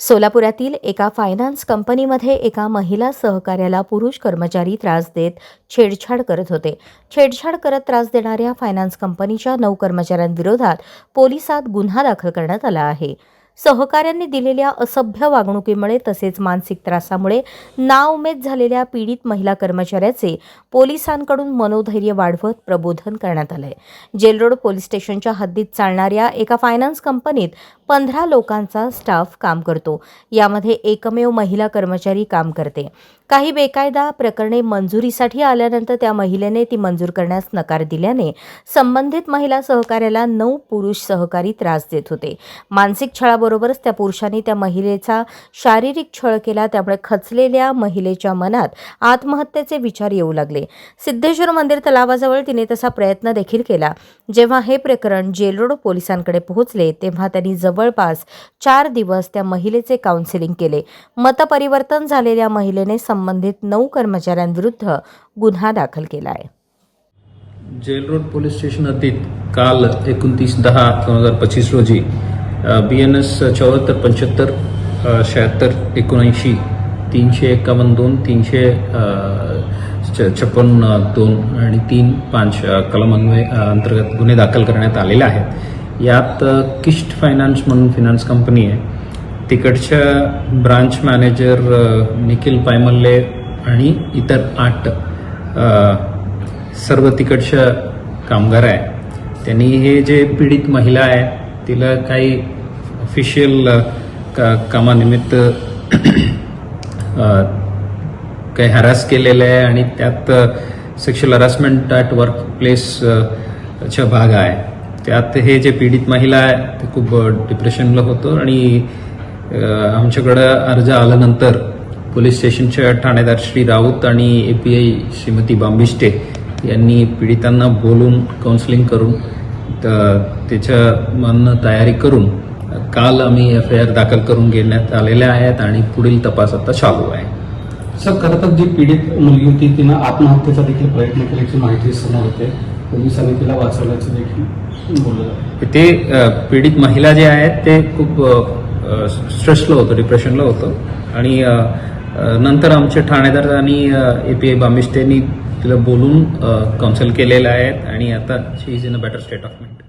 सोलापुरातील एका फायनान्स कंपनीमध्ये एका महिला सहकार्याला पुरुष कर्मचारी त्रास देत छेडछाड करत होते. छेडछाड करत त्रास देणाऱ्या फायनान्स कंपनीच्या नऊ कर्मचाऱ्यांविरोधात पोलिसात गुन्हा दाखल करण्यात आला आहे. सहकाऱ्यांनी दिलेल्या असभ्य वागणुकीमुळे तसेच मानसिक त्रासामुळे नाउमेद झालेल्या पीडित महिला कर्मचाऱ्याचे पोलिसांकडून मनोधैर्य वाढवत प्रबोधन करण्यात आलंय. जेलरोड पोलीस स्टेशनच्या हद्दीत चालणाऱ्या एका फायनान्स कंपनीत पंधरा लोकांचा स्टाफ काम करतो. यामध्ये एकमेव महिला कर्मचारी काम करते. काही बेकायदा प्रकरणे मंजुरीसाठी आल्यानंतर त्या महिलेने ती मंजूर करण्यास नकार दिल्याने संबंधित महिला सहकाऱ्याला नऊ पुरुष सहकारी त्रास देत होते. मानसिक छळाबरोबरच त्या पुरुषांनी त्या महिलेचा शारीरिक छळ केला त्यामुळे खचलेल्या महिलेच्या मनात आत्महत्येचे विचार येऊ लागले. सिद्धेश्वर मंदिर तलावाजवळ तिने तसा प्रयत्न देखील केला. जेव्हा हे प्रकरण जेलरोड पोलिसांकडे पोहोचले तेव्हा त्यांनी जवळपास चार दिवस त्या महिलेचे काउन्सिलिंग केले. मतपरिवर्तन झालेल्या महिलेने संबंधित नऊ कर्मचाऱ्यांविरुद्ध गुन्हा दाखल केला आहे. जेल रोड पोलीस स्टेशन हद्दीत काल एकोणतीस दहा दोन हजार पंचवीस रोजी बी एन एस चौऱ्याहत्तर पंच्याहत्तर शहात्तर एकोणऐंशी तीनशे एकावन्न दोन तीनशे छ- छप्पन्न दोन आणि तीन पाच अ, अंतर्गत गुन्हे दाखल करण्यात आलेले आहेत. यात किस्ट फायनान्स म्हणून फिनान्स कंपनी आहे. तिकडच्या ब्रांच मॅनेजर निखिल पायमल्ले आणि इतर आठ सर्व तिकडच्या कामगार आहे त्यांनी हे जे पीडित महिला आहे तिला काही ऑफिशियल का कामानिमित्त काही हॅरास केलेलं आहे आणि त्यात सेक्शुअल हरासमेंट ॲट वर्क प्लेसचा भाग आहे. त्यात हे जे पीडित महिला आहे ते खूप डिप्रेशनला होतं आणि आमच्याकडं अर्ज आल्यानंतर पोलीस स्टेशनच्या ठाणेदार श्री राऊत आणि A P I Shrimati Bambishte यांनी पीडितांना बोलून काउन्सिलिंग करून त- त्याच्या म्हणणं तयारी करून काल आम्ही एफ आय आर दाखल करून घेण्यात आलेल्या आहेत आणि पुढील तपास आता चालू आहे. सर खरं तर जी पीडित मुलगी होती तिनं आत्महत्येचा देखील प्रयत्न केल्याची माहिती समोर होते पोलिसांनी तिला वाचवल्याचं देखील बोललं. ते अ, पीडित महिला जे आहेत ते खूप स्ट्रेसला होतं डिप्रेशनला होतं. आणि अ, अ, नंतर आमचे ठाणेदार आणि ए पी आय बामिष्टेनी तिला बोलून कौन्सल केलेलं आहे आणि आता she is in a better state of mind